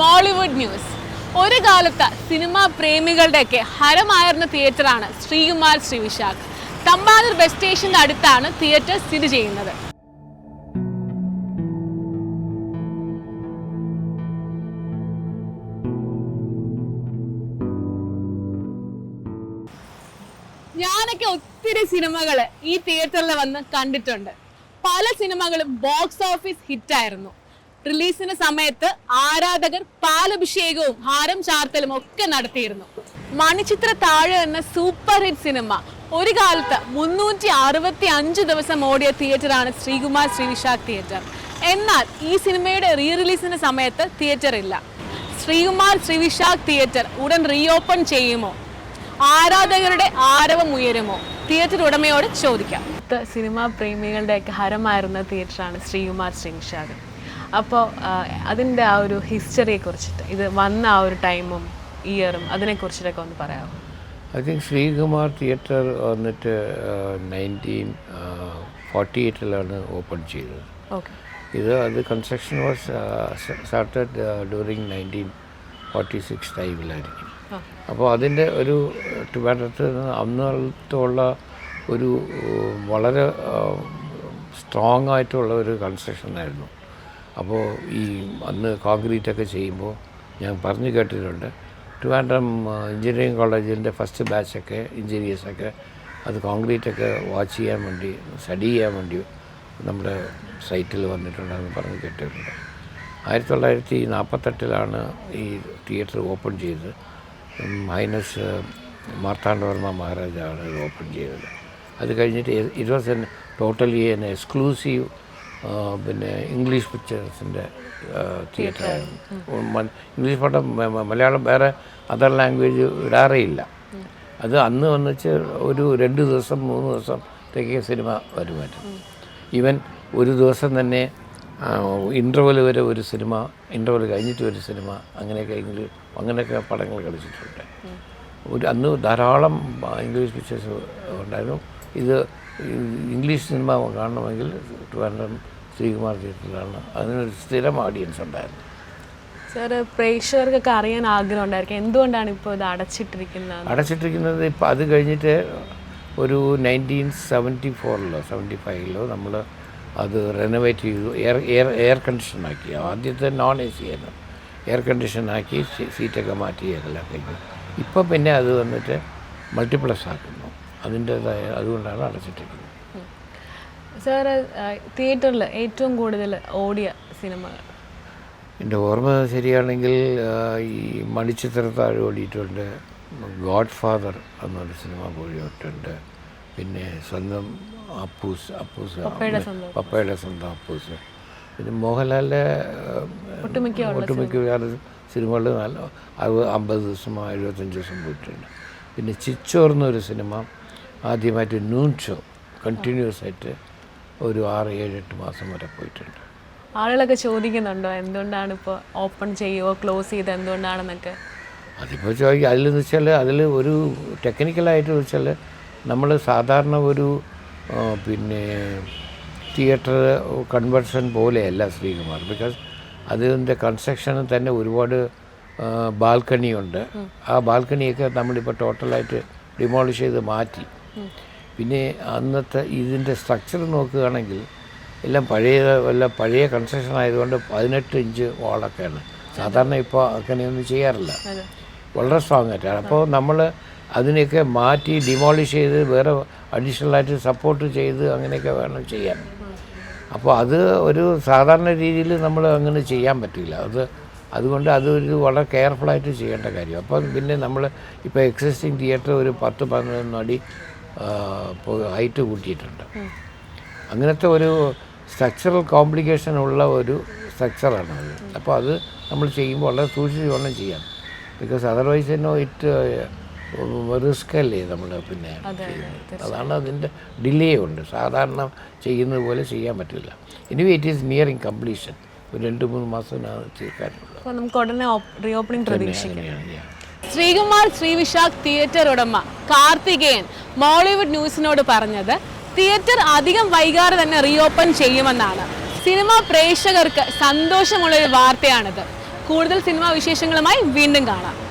Mollywood news ഒരു കാലത്ത് cinema പ്രേമികളുടെയൊക്കെ ഹരമായിരുന്ന തിയേറ്ററാണ് ശ്രീകുമാർ ശ്രീവിശാഖ് തമ്പാനൂർ ബസ് സ്റ്റേഷന്റെ അടുത്താണ് തിയേറ്റർ സ്ഥിതി ചെയ്യുന്നത്. ഞാനൊക്കെ ഒത്തിരി സിനിമകൾ ഈ തിയേറ്ററിൽ വന്ന് കണ്ടിട്ടുണ്ട്. പല സിനിമകളും ബോക്സ് ഓഫീസ് ഹിറ്റായിരുന്നു റിലീസിന് സമയത്ത് ആരാധകർ പാലഭിഷേകവും ഹാരം ചാർത്തലും ഒക്കെ നടത്തിയിരുന്നു. മണിച്ചിത്ര താഴെ എന്ന സൂപ്പർ ഹിറ്റ് സിനിമ ഒരു കാലത്ത് മുന്നൂറ്റി അറുപത്തി അഞ്ച് ദിവസം ഓടിയ തിയേറ്ററാണ് ശ്രീകുമാർ ശ്രീവിശാഖ് തിയേറ്റർ. എന്നാൽ ഈ സിനിമയുടെ റീ റിലീസിന് സമയത്ത് തിയേറ്റർ ഇല്ല. ശ്രീകുമാർ ശ്രീവിശാഖ് തിയേറ്റർ ഉടൻ റീ ഓപ്പൺ ചെയ്യുമോ? ആരാധകരുടെ ആരവം ഉയരുമോ? തിയേറ്റർ ഉടമയോട് ചോദിക്കാം. സിനിമാ പ്രേമികളുടെയൊക്കെ ഹരമായിരുന്ന തിയേറ്ററാണ് ശ്രീകുമാർ ശ്രീവിശാഖ്. അപ്പോൾ അതിന്റെ ആ ഒരു ഹിസ്റ്ററിയെ കുറിച്ചിട്ട് ഇത് വന്ന ആ ഒരു ടൈമും ഇയറും അതിനെക്കുറിച്ചിട്ടൊക്കെ ഒന്ന് പറയാമോ? ഐ തിങ്ക് ശ്രീകുമാർ തിയേറ്റർ വന്നിട്ട് നയന്റീൻ ഫോർട്ടി എയ്റ്റിലാണ് ഓപ്പൺ ചെയ്തത്. ഓക്കെ. ഇത് അത് construction was started during nineteen forty six ടൈമിലായിരിക്കും. അപ്പോൾ അതിന്റെ ഒരു ട്രിവാൻഡ്രത്ത് അന്നത്തുള്ള ഒരു വളരെ സ്ട്രോങ് ആയിട്ടുള്ള ഒരു കൺസ്ട്രക്ഷൻ ആയിരുന്നു. അപ്പോൾ ഈ അന്ന് കോൺക്രീറ്റ് ഒക്കെ ചെയ്യുമ്പോൾ ഞാൻ പറഞ്ഞു കേട്ടിട്ടുണ്ട്. ട്രിവാൻഡ്രം എഞ്ചിനീയറിംഗ് കോളേജിന്റെ ഫസ്റ്റ് ബാച്ചൊക്കെ എഞ്ചിനീയേഴ്സൊക്കെ അത് കോൺക്രീറ്റൊക്കെ വാച്ച് ചെയ്യാൻ വേണ്ടി സ്റ്റഡി ചെയ്യാൻ വേണ്ടി നമ്മുടെ സൈറ്റിൽ വന്നിട്ടുണ്ടെന്ന് പറഞ്ഞ് കേട്ടിട്ടുണ്ട്. ആയിരത്തി തൊള്ളായിരത്തി നാൽപ്പത്തെട്ടിലാണ് ഈ തിയേറ്റർ ഓപ്പൺ ചെയ്തത് മൈനസ് മാർത്താണ്ഡവർമ്മ മഹാരാജാണ് ഇത് ഓപ്പൺ ചെയ്തത്. അത് കഴിഞ്ഞിട്ട് it was an totally an exclusive പിന്നെ ഇംഗ്ലീഷ് പിക്ചേഴ്സിന്റെ തിയേറ്ററായിരുന്നു ഇംഗ്ലീഷ് പടം മലയാളം വേറെ അതർ ലാംഗ്വേജ് ഇടാറേയില്ല. അത് അന്ന് വന്നിച്ച് ഒരു രണ്ട് ദിവസം മൂന്ന് ദിവസം ദിവസത്തേക്ക് സിനിമ വരുമായിരുന്നു ഈവൻ ഒരു ദിവസം തന്നെ ഇന്റർവൽ വരെ ഒരു സിനിമ ഇന്റർവൽ കഴിഞ്ഞിട്ട് ഒരു സിനിമ അങ്ങനെയൊക്കെ ഇംഗ്ലീഷ് അങ്ങനെയൊക്കെ പടങ്ങൾ കളിച്ചിട്ടുണ്ട്. ഒരു അന്ന് ധാരാളം ഇംഗ്ലീഷ് പിക്ചേഴ്സ് ഉണ്ടായിരുന്നു. ഇത് ഇംഗ്ലീഷ് സിനിമ കാണണമെങ്കിൽ ട്രിവാൻഡ്രം ശ്രീകുമാർ തിയേറ്ററിലാണ്. അതിനൊരു സ്ഥിരം ഓഡിയൻസ് ഉണ്ടായിരുന്നു. സാർ പ്രേക്ഷകർക്കൊക്കെ അറിയാൻ ആഗ്രഹം ഉണ്ടായിരിക്കും. എന്തുകൊണ്ടാണ് ഇപ്പോൾ ഇത് അടച്ചിട്ടിരിക്കുന്നത്? അടച്ചിട്ടിരിക്കുന്നത് ഇപ്പം അത് കഴിഞ്ഞിട്ട് ഒരു നയന്റീൻ സെവന്റി ഫോറിലോ സെവന്റി ഫൈവിലോ നമ്മൾ അത് റെനോവേറ്റ് ചെയ്തു. എയർ എയർ എയർ കണ്ടീഷൻ ആക്കി. ആദ്യത്തെ നോൺ എ സി ആയിരുന്നു. എയർ കണ്ടീഷൻ ആക്കി സീറ്റൊക്കെ മാറ്റി എല്ലാം കഴിഞ്ഞു. ഇപ്പം പിന്നെ അത് വന്നിട്ട് മൾട്ടിപ്ലസ് ആക്കുന്നു. അതിന്റേതായ അതുകൊണ്ടാണ് അടച്ചിട്ടിരിക്കുന്നത്. സാറ് തിയേറ്ററിൽ ഏറ്റവും കൂടുതൽ ഓടിയ സിനിമകൾ? എന്റെ ഓർമ്മ ശരിയാണെങ്കിൽ ഈ മണിച്ചിത്രത്താഴ് ഓടിയിട്ടുണ്ട് ഗോഡ് ഫാദർ എന്നൊരു സിനിമ ഓടിയിട്ടുണ്ട് പിന്നെ സ്വന്തം അപ്പൂസ് അപ്പൂസ് പപ്പയുടെ സ്വന്തം അപ്പൂസ്. പിന്നെ മോഹൻലാലിന്റെ ഒട്ടുമിക്ക സിനിമകളിൽ സിനിമകൾ നല്ല അറുപത് അമ്പത് ദിവസം എഴുപത്തഞ്ച് ദിവസം പോയിട്ടുണ്ട്. പിന്നെ ചിച്ചോർ എന്നൊരു സിനിമ ആദ്യമായിട്ട് നൂൺ ഷോ കണ്ടിന്യൂസ് ആയിട്ട് ഒരു ആറ് ഏഴ് എട്ട് മാസം വരെ പോയിട്ടുണ്ട്. ആളുകളൊക്കെ ചോദിക്കുന്നുണ്ടോ? എന്തുകൊണ്ടാണ് ഇപ്പോൾ ഓപ്പൺ ചെയ്യുമോ ക്ലോസ് ചെയ്ത് എന്തുകൊണ്ടാണെന്നൊക്കെ? അതിപ്പോൾ ചോദിക്കുക അതിലെന്ന് വെച്ചാൽ അതിൽ ഒരു ടെക്നിക്കലായിട്ട് വെച്ചാൽ നമ്മൾ സാധാരണ ഒരു പിന്നെ തിയേറ്റർ കൺവെർഷൻ പോലെയല്ല ശ്രീകുമാർ. ബിക്കോസ് അതിന്റെ കൺസ്ട്രക്ഷന് തന്നെ ഒരുപാട് ബാൽക്കണിയുണ്ട്. ആ ബാൽക്കണിയൊക്കെ നമ്മളിപ്പോൾ ടോട്ടലായിട്ട് ഡിമോളിഷ് ചെയ്ത് മാറ്റി. പിന്നെ അന്നത്തെ ഇതിന്റെ സ്ട്രക്ചർ നോക്കുകയാണെങ്കിൽ എല്ലാം പഴയ വല്ല പഴയ കൺസ്ട്രക്ഷൻ ആയതുകൊണ്ട് പതിനെട്ട് ഇഞ്ച് വാളൊക്കെയാണ്. സാധാരണ ഇപ്പോൾ അങ്ങനെയൊന്നും ചെയ്യാറില്ല. വളരെ സ്ട്രോങ് ആയിട്ടാണ്. അപ്പോൾ നമ്മൾ അതിനെയൊക്കെ മാറ്റി ഡിമോളിഷ് ചെയ്ത് വേറെ അഡീഷണലായിട്ട് സപ്പോർട്ട് ചെയ്ത് അങ്ങനെയൊക്കെ വേണം ചെയ്യാൻ. അപ്പോൾ അത് ഒരു സാധാരണ രീതിയിൽ നമ്മൾ അങ്ങനെ ചെയ്യാൻ പറ്റില്ല. അത് അതുകൊണ്ട് അതൊരു വളരെ കെയർഫുള്ളായിട്ട് ചെയ്യേണ്ട കാര്യം. അപ്പം പിന്നെ നമ്മൾ ഇപ്പോൾ എക്സിസ്റ്റിംഗ് തിയേറ്റർ ഒരു പത്ത് പതിനൊന്ന് അടി ഹൈറ്റ് കൂട്ടിയിട്ടുണ്ട്. അങ്ങനത്തെ ഒരു സ്ട്രക്ചറൽ കോംപ്ലിക്കേഷൻ ഉള്ള ഒരു സ്ട്രക്ചറാണ് അത്. അപ്പോൾ അത് നമ്മൾ ചെയ്യുമ്പോൾ വളരെ സൂക്ഷിച്ച് വേണം ചെയ്യാൻ ബിക്കോസ് അതർവൈസ് എന്നോ ഇറ്റ് റിസ്ക് അല്ലേ നമ്മൾ പിന്നെ ചെയ്യുന്നത്. അതാണ് അതിന്റെ ഡിലേ ഉണ്ട്. സാധാരണ ചെയ്യുന്നത് പോലെ ചെയ്യാൻ പറ്റില്ല. Anyway it is nearing completion ഒരു രണ്ട് മൂന്ന് മാസം തീർക്കാനുള്ളത് ശ്രീകുമാർ ശ്രീവിശാഖ് തിയേറ്റർ ഉടമ. കാർത്തികേയൻ മോളിവുഡ് ന്യൂസിനോട് പറഞ്ഞത് തിയേറ്റർ അധികം വൈകാതെ തന്നെ റീഓപ്പൺ ചെയ്യുമെന്നാണ്. സിനിമ പ്രേക്ഷകർക്ക് സന്തോഷമുള്ളൊരു വാർത്തയാണിത്. കൂടുതൽ സിനിമാ വിശേഷങ്ങളുമായി വീണ്ടും കാണാം.